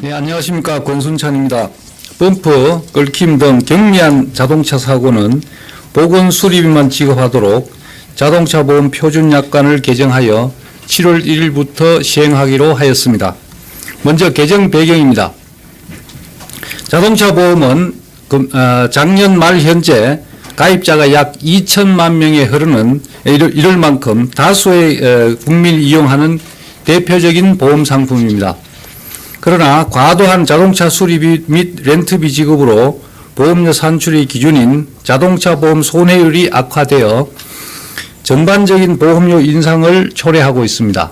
네, 안녕하십니까. 권순찬입니다. 범퍼, 긁힘 등 경미한 자동차 사고는 보건 수리비만 지급하도록 자동차 보험 표준 약관을 개정하여 7월 1일부터 시행하기로 하였습니다. 먼저 개정 배경입니다. 자동차 보험은 금- 어, 작년 말 현재 가입자가 약 2천만 명에 흐르는 이를 만큼 다수의 어, 국민이 이용하는 대표적인 보험 상품입니다. 그러나 과도한 자동차 수리비 및 렌트비 지급으로 보험료 산출의 기준인 자동차 보험 손해율이 악화되어 전반적인 보험료 인상을 초래하고 있습니다.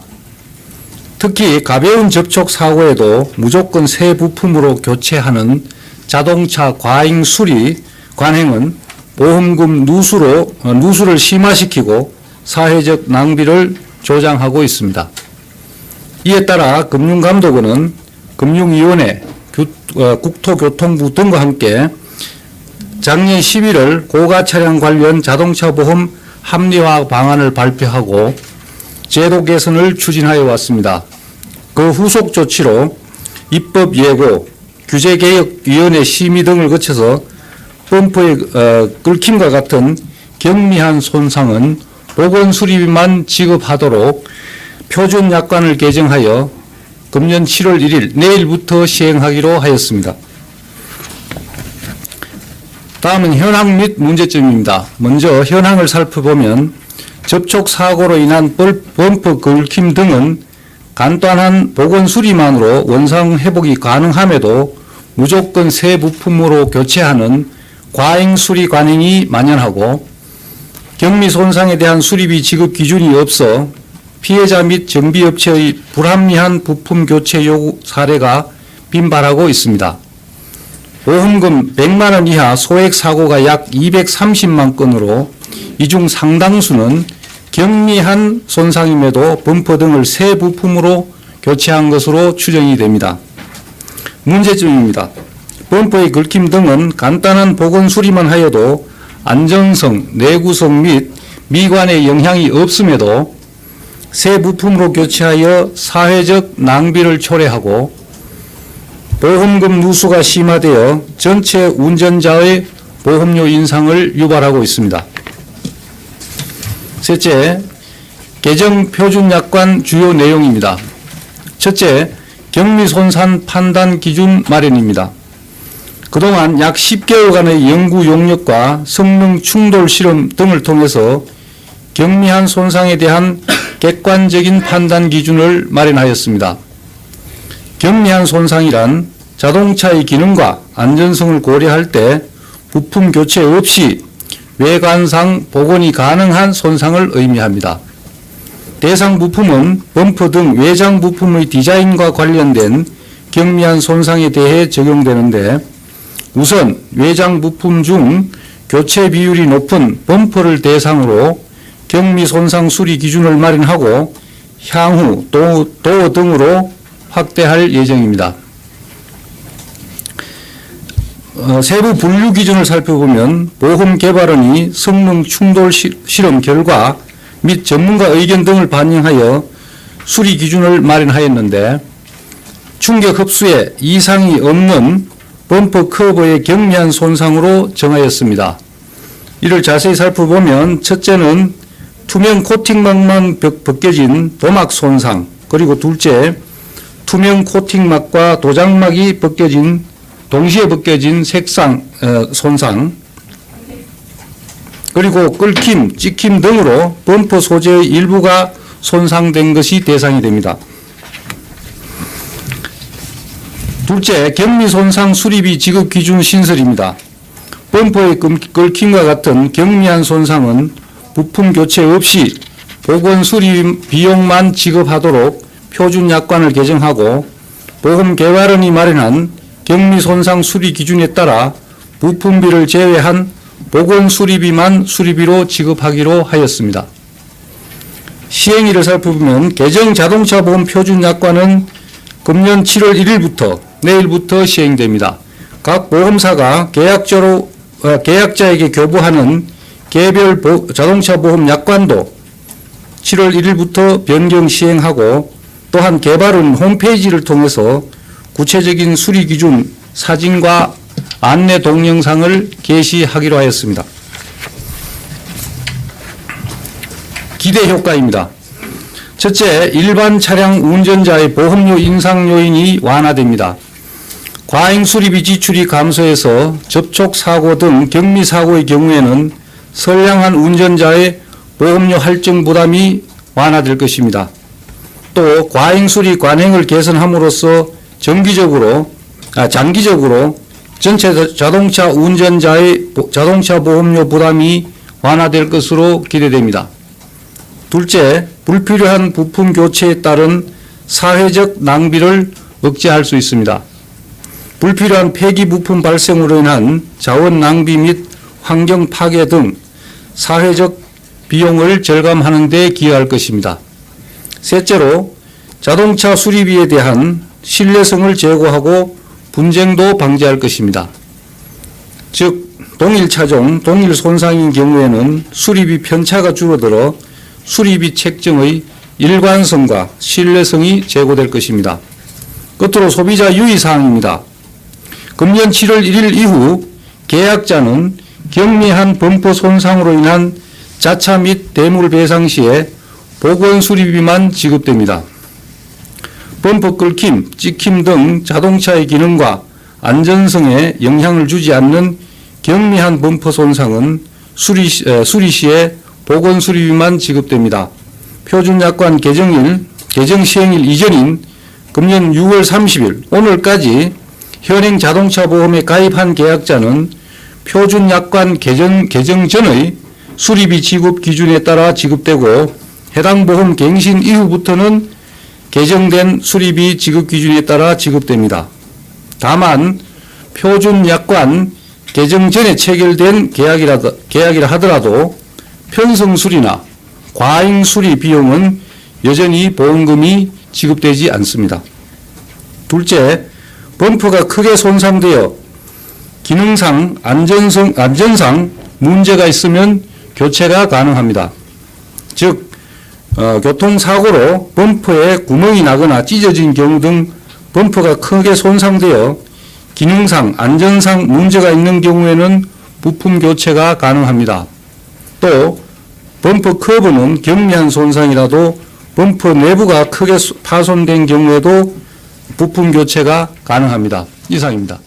특히 가벼운 접촉 사고에도 무조건 새 부품으로 교체하는 자동차 과잉 수리 관행은 보험금 누수로 어, 누수를 심화시키고 사회적 낭비를 조장하고 있습니다. 이에 따라 금융감독원은 금융위원회, 교- 어, 국토교통부 등과 함께 작년 11월 고가 차량 관련 자동차 보험 합리화 방안을 발표하고 제도 개선을 추진하여 왔습니다. 그 후속 조치로 입법 예고, 규제개혁위원회 심의 등을 거쳐서 범퍼의 어, 긁힘과 같은 경미한 손상은 보건 수리비만 지급하도록 표준 약관을 개정하여 금년 7월 1일 내일부터 시행하기로 하였습니다. 다음은 현황 및 문제점입니다. 먼저 현황을 살펴보면 접촉 사고로 인한 뻘- 범퍼 긁힘 등은 간단한 보건 수리만으로 원상 회복이 가능함에도 무조건 새 부품으로 교체하는 과잉 수리 관행이 만연하고 경미 손상에 대한 수리비 지급 기준이 없어 피해자 및 정비업체의 불합리한 부품 교체 요구 사례가 빈발하고 있습니다. 보험금 100만 원 이하 소액 사고가 약 230만 건으로 이 중 상당수는 경미한 손상임에도 범퍼 등을 새 부품으로 교체한 것으로 추정이 됩니다. 문제점입니다. 범퍼의 긁힘 등은 간단한 보건 수리만 하여도 안전성, 내구성 및 미관에 영향이 없음에도 새 부품으로 교체하여 사회적 낭비를 초래하고 보험금 누수가 심화되어 전체 운전자의 보험료 인상을 유발하고 있습니다. 셋째, 개정 표준 약관 주요 내용입니다. 첫째, 경미 손상 판단 기준 마련입니다. 그동안 약 10개월간의 연구 용역과 성능 충돌 실험 등을 통해서 경미한 손상에 대한 객관적인 판단 기준을 마련하였습니다. 경미한 손상이란 자동차의 기능과 안전성을 고려할 때 부품 교체 없이 외관상 복원이 가능한 손상을 의미합니다. 대상 부품은 범퍼 등 외장 부품의 디자인과 관련된 경미한 손상에 대해 적용되는데 우선 외장 부품 중 교체 비율이 높은 범퍼를 대상으로 경미 손상 수리 기준을 마련하고 향후 도, 도 등으로 확대할 예정입니다. 어, 세부 분류 기준을 살펴보면 보험 개발원이 성능 충돌 시- 실험 결과 및 전문가 의견 등을 반영하여 수리 기준을 마련하였는데 충격 흡수에 이상이 없는 범퍼 커버의 경미한 손상으로 정하였습니다. 이를 자세히 살펴보면 첫째는 투명 코팅막만 벗- 벗겨진 도막 손상 그리고 둘째 투명 코팅막과 도장막이 벗겨진 동시에 벗겨진 색상 어, 손상 그리고 끓김, 찍힘 등으로 범퍼 소재의 일부가 손상된 것이 대상이 됩니다. 둘째, 경미 손상 수리비 지급 기준 신설입니다. 범퍼의 끔- 끓김과 같은 경미한 손상은 부품 교체 없이 보건 수리 비용만 지급하도록 표준 약관을 개정하고 보험 개발원이 마련한 경미 손상 수리 기준에 따라 부품비를 제외한 보건 수리비만 수리비로 지급하기로 하였습니다. 시행일을 살펴보면 개정 자동차 보험 표준 약관은 금년 7월 1일부터 내일부터 시행됩니다. 각 보험사가 계약자로 어, 계약자에게 교부하는 개별 보- 자동차 보험 약관도 7월 1일부터 변경 시행하고 또한 개발은 홈페이지를 통해서 구체적인 수리 기준 사진과 안내 동영상을 게시하기로 하였습니다. 기대 효과입니다. 첫째, 일반 차량 운전자의 보험료 인상 요인이 완화됩니다. 과잉 수리비 지출이 감소해서 접촉 사고 등 경미 사고의 경우에는 선량한 운전자의 보험료 할증 부담이 완화될 것입니다. 또 과잉 수리 관행을 개선함으로써 정기적으로 아, 장기적으로 전체 자- 자동차 운전자의 보- 자동차 보험료 부담이 완화될 것으로 기대됩니다. 둘째, 불필요한 부품 교체에 따른 사회적 낭비를 억제할 수 있습니다. 불필요한 폐기 부품 발생으로 인한 자원 낭비 및 환경 파괴 등 사회적 비용을 절감하는 데 기여할 것입니다. 셋째로 자동차 수리비에 대한 신뢰성을 제고하고 분쟁도 방지할 것입니다. 즉 동일 차종, 동일 손상인 경우에는 수리비 편차가 줄어들어 수리비 책정의 일관성과 신뢰성이 제고될 것입니다. 끝으로 소비자 유의 사항입니다. 금년 7월 1일 이후 계약자는 경미한 범퍼 손상으로 인한 자차 및 대물 배상 시에 보건 수리비만 지급됩니다. 범퍼 끓김, 찍힘 등 자동차의 기능과 안전성에 영향을 주지 않는 경미한 범퍼 손상은 수리, 수리 시에 보건 수리비만 지급됩니다. 표준 약관 개정일, 개정 시행일 이전인 금년 6월 30일 오늘까지 현행 자동차 보험에 가입한 계약자는 표준 약관 개정, 개정 전의 수리비 지급 기준에 따라 지급되고 해당 보험 갱신 이후부터는 개정된 수리비 지급 기준에 따라 지급됩니다. 다만 표준 약관 개정 전에 체결된 계약이라, 계약이라 하더라도 편성 수리나 과잉 수리 비용은 여전히 보험금이 지급되지 않습니다. 둘째, 범퍼가 크게 손상되어 기능상 안전성 안전상 문제가 있으면 교체가 가능합니다. 즉 어, 교통사고로 범퍼에 구멍이 나거나 찢어진 경우 등 범퍼가 크게 손상되어 기능상 안전상 문제가 있는 경우에는 부품 교체가 가능합니다. 또 범퍼 커브는 경미한 손상이라도 범퍼 내부가 크게 수- 파손된 경우에도 부품 교체가 가능합니다. 이상입니다.